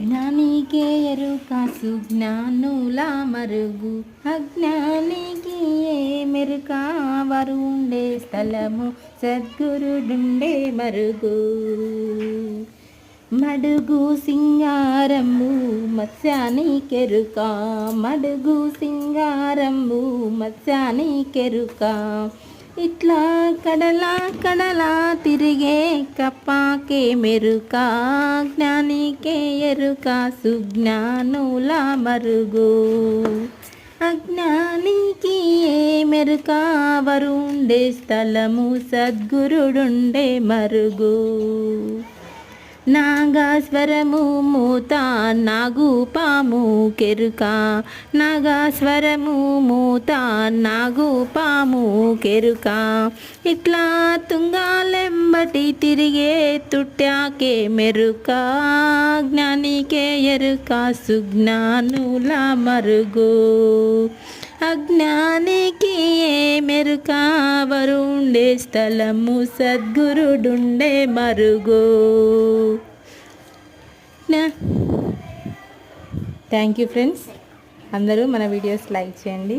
జ్ఞానికే ఎరుక సుజ్ఞానుల మరుగు. అజ్ఞానికి ఏ మెరుక? వారు ఉండే స్థలము సద్గురుడుండే మరుగు. మడుగు సింగారము మత్స్యాని కెరుక మడుగు సింగారము మత్స్యాని కెరుక ఇట్లా కడలా కడలా తిరిగే కప్పాకే మెరుక జ్ఞానికే ఎరుక సుజ్ఞానుల మరుగు. అజ్ఞానికి ఏ మెరుక వరుండే స్థలము సద్గురుడుండే మరుగు. నాగాస్వరము మూత నాగు పాము కెరుక. నాగాస్వరము మూత నాగు పాము కెరుక. ఇట్లా తుంగాలెంబటి తిరిగే తుట్టాకే మెరుక. జ్ఞానికే ఎరుక సుజ్ఞానుల మరుగు. అజ్ఞానికి ఏ మెరుకావరు ఉండే స్థలము సద్గురుడుండే మరుగు. థ్యాంక్ యూ ఫ్రెండ్స్ అందరూ మన వీడియోస్ లైక్ చేయండి.